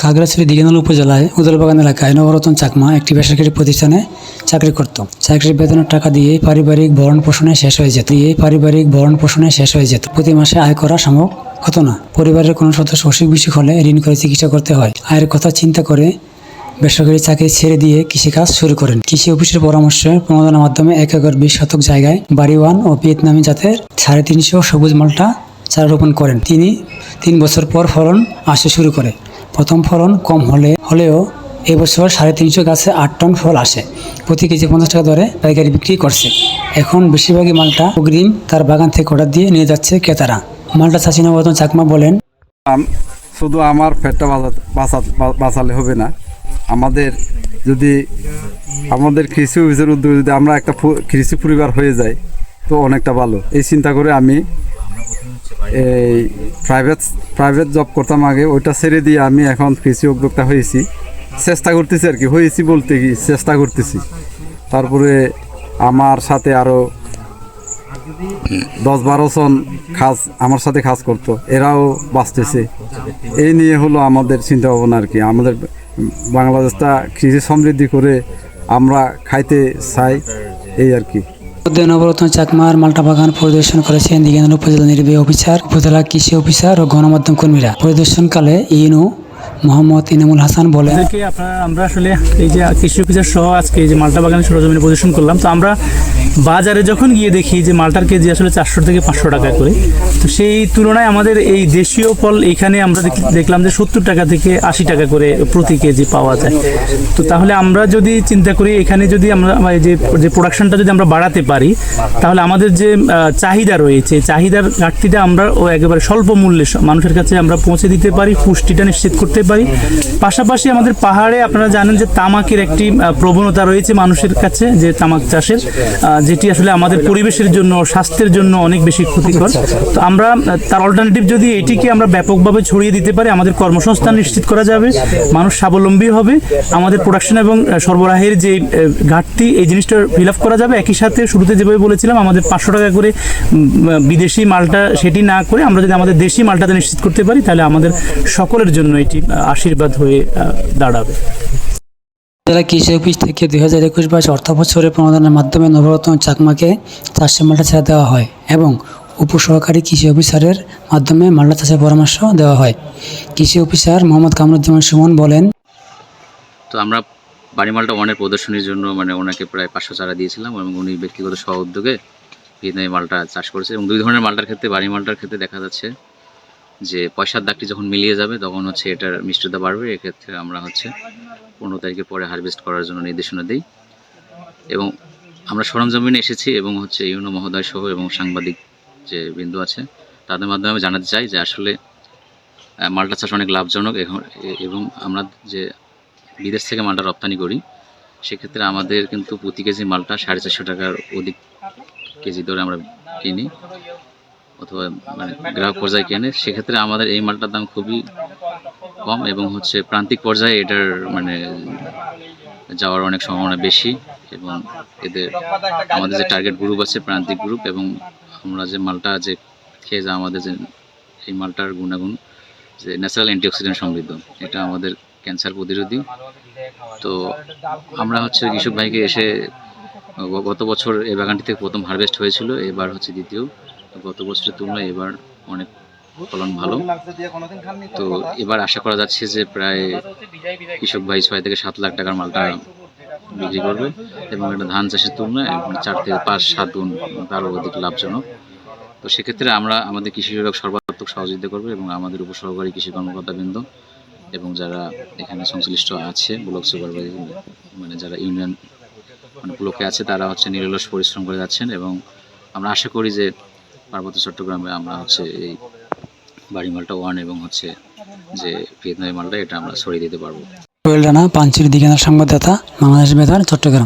খাগড়াছড়ি দিঘানল উপজেলায় উদলবাগান এলাকায় নবরতন চাকমা একটি বেসরকারি প্রতিষ্ঠানে চাকরি করত। চাকরির বেতনের টাকা দিয়ে পারিবারিক ভরণ পোষণে শেষ হয়ে যেত। দিয়ে পারিবারিক ভরণ পোষণে শেষ হয়ে যেত। প্রতি মাসে আয় করা সম্ভব হতো না। পরিবারের কোনো সদস্য অসুখ বিসুখ হলে ঋণ করে চিকিৎসা করতে হয়। আয়ের কথা চিন্তা করে বেসরকারি চাকরি ছেড়ে দিয়ে কৃষিকাজ শুরু করেন। কৃষি অফিসের পরামর্শে প্রণোদনার মাধ্যমে এক একর বিশ শতক জায়গায় বাড়ি ওয়ান ও ভিয়েতনামি জাতের সাড়ে তিনশো সবুজ মালটা চারা রোপণ করেন। তিনি তিন বছর পর ফলন আসতে শুরু করে। প্রথম ফলন কম হলে, হলেও এবছর সাড়ে তিনশো গাছে আট টন ফল আসে। প্রতি কেজি পঞ্চাশ টাকা দরে পাইকারি বিক্রি করছে। এখন বেশিরভাগই মালটা অগ্রিম তার বাগান থেকে অর্ডার দিয়ে নিয়ে যাচ্ছে ক্রেতারা। মালটা চাষি নবরতন চাকমা বলেন শুধু আমার পেটটা বাঁচা- বাঁচা- বাঁচালে হবে না। আমাদের যদি আমাদের কৃষি অফিসের উদ্যোগে যদি আমরা একটা কৃষি পরিবার হয়ে যাই, তো অনেকটা ভালো। এই চিন্তা করে আমি এই প্রাইভেট প্রাইভেট জব করতাম আগে, ওইটা ছেড়ে দিয়ে আমি এখন কৃষি উদ্যোক্তা হয়েছি। চেষ্টা করতেছি আর কি, হয়েছি বলতে কি, চেষ্টা করতেছি। তারপরে আমার সাথে আরও দশ বারো জন কাজ আমার সাথে খাস করতো, এরাও বাঁচতেছে। এই নিয়ে হলো আমাদের চিন্তা ভাবনা আর কি, আমাদের বাংলাদেশটা কৃষি সমৃদ্ধি করে আমরা খাইতে চাই, এই আর কি। নবরত্ন চাকমার মাল্টা বাগান পরিদর্শন করেছেন দিগেন্দ্র উপজেলা নির্বাহী অফিসার, উপজেলা কৃষি অফিসার ও গণমাধ্যম কর্মীরা। পরিদর্শনকালে ইনু মোহাম্মদ ইনামুল হাসান বলেন আমরা আসলে এই যে কৃষি অফিসার সহ আজকে এই যে মালটা বাগানের সরজমিনে প্রদর্শন করলাম, তো আমরা বাজারে যখন গিয়ে দেখি যে মালটার কেজি আসলে চারশো থেকে পাঁচশো টাকা করে, তো সেই তুলনায় আমাদের এই দেশীয় ফল এখানে আমরা দেখলাম যে সত্তর টাকা থেকে আশি টাকা করে প্রতি কেজি পাওয়া যায়। তো তাহলে আমরা যদি চিন্তা করি, এখানে যদি আমরা যে যে প্রোডাকশনটা যদি আমরা বাড়াতে পারি, তাহলে আমাদের যে চাহিদা রয়েছে, চাহিদার ঘাটতিটা আমরা ও একেবারে স্বল্প মূল্যে মানুষের কাছে আমরা পৌঁছে দিতে পারি, পুষ্টিটা নিশ্চিত করতে পারি। পাশাপাশি আমাদের পাহাড়ে আপনারা জানেন যে তামাকের একটি প্রবণতা রয়েছে মানুষের কাছে, যে তামাক চাষের যেটি আসলে আমাদের পরিবেশের জন্য স্বাস্থ্যের জন্য অনেক বেশি ক্ষতিকর। তো আমরা তার অল্টারনেটিভ যদি এটিকে আমরা ব্যাপকভাবে ছড়িয়ে দিতে পারি, আমাদের কর্মসংস্থান নিশ্চিত করা যাবে, মানুষ স্বাবলম্বী হবে, আমাদের প্রোডাকশন এবং সরবরাহের যে ঘাটতি, এই জিনিসটা ফিল আপ করা যাবে। একই সাথে শুরুতে যেভাবে বলেছিলাম, আমাদের পাঁচশো টাকা করে বিদেশি মালটা সেটি না করে আমরা যদি আমাদের দেশি মালটাতে নিশ্চিত করতে পারি, তাহলে আমাদের সকলের জন্য এটি আশীর্বাদ হয়ে দাঁড়াবে। জেলা কৃষি অফিস থেকে দুই হাজার একুশ বাইশ অর্থ বছরের প্রণোদনের মাধ্যমে নবরত্ন চাকমাকে চাষের মাল্টা ছেড়ে দেওয়া হয় এবং উপসহকারী কৃষি অফিসারের মাধ্যমে মাল্টা চাষের পরামর্শ দেওয়া হয়। কৃষি অফিসার মোহাম্মদ কামরুজ্জামান সুমন বলেন তো আমরা বাড়িমালটা ওয়ানের প্রদর্শনীর জন্য মানে ওনাকে প্রায় পাঁচশো চারা দিয়েছিলাম এবং উনি ব্যক্তিগত সহ উদ্যোগে ভিয়েতনামি মালটা চাষ করেছে এবং দুই ধরনের মালটার ক্ষেত্রে বাড়ি মালটার ক্ষেত্রে দেখা যাচ্ছে যে পয়সার দাগটি যখন মিলিয়ে যাবে, তখন হচ্ছে এটার মিষ্টতা বাড়বে। এক্ষেত্রে আমরা হচ্ছে পনেরো তারিখের পরে হারভেস্ট করার জন্য নির্দেশনা দিই। এবং আমরা সরঞ্জামিনে এসেছি এবং হচ্ছে ইউনো মহোদয় সহ এবং সাংবাদিক যে বিন্দু আছে, তাদের মাধ্যমে আমি জানাতে চাই যে আসলে মালটা চাষ অনেক লাভজনক এবং আমরা যে বিদেশ থেকে মালটা রপ্তানি করি, সেক্ষেত্রে আমাদের কিন্তু প্রতি কেজি মালটা সাড়ে চারশো টাকার অধিক কেজি দরে আমরা কিনি। অথবা মানে গ্রাহক পর্যায়ে কেনে, সেক্ষেত্রে আমাদের এই মালটার দাম খুবই কম এবং হচ্ছে প্রান্তিক পর্যায়ে এটার মানে যাওয়ার অনেক সম্ভাবনা বেশি এবং এদের, আমাদের যে টার্গেট গ্রুপ আছে, প্রান্তিক গ্রুপ এবং আমরা যে মালটা যে খেয়ে যা আমাদের যে, এই মালটার গুণাগুণ, যে ন্যাচারাল অ্যান্টিঅক্সিডেন্ট সমৃদ্ধ, এটা আমাদের ক্যান্সার প্রতিরোধী। তো আমরা হচ্ছে কৃষক ভাইকে এসে, গত বছর এই বাগানটি থেকে প্রথম হারভেস্ট হয়েছিল, এবার হচ্ছে দ্বিতীয়। গত বছরের তুলনায় এবার অনেক ফলন ভালো। তো এবার আশা করা যাচ্ছে যে প্রায় কৃষক ভাই ছয় থেকে সাত লাখ টাকার মালটা বিক্রি করবে এবং এটা ধান চাষের তুলনায় মানে চার থেকে পাঁচ সাত গুণ তারও অধিক লাভজনক। তো সেক্ষেত্রে আমরা আমাদের কৃষি বিভাগ সর্বাত্মক সহযোগিতা করবে এবং আমাদের উপসহকারী কৃষি কর্মকর্তাবৃন্দ এবং যারা এখানে সংশ্লিষ্ট আছে ব্লক সুপারভাইজার মানে যারা ইউনিয়ন মানে ব্লকে আছে তারা হচ্ছে নিরলস পরিশ্রম করে যাচ্ছেন এবং আমরা আশা করি যে পার্বত্য চট্টগ্রামে আমরা হচ্ছে এই বাড়ি মালটা ওয়ান এবং হচ্ছে যে ভিয়েতনামি মালটা, এটা আমরা ছড়িয়ে দিতে পারব। পাঞ্চির দিঘানার সংবাদদাতা, বাংলাদেশ বেতার চট্টগ্রাম।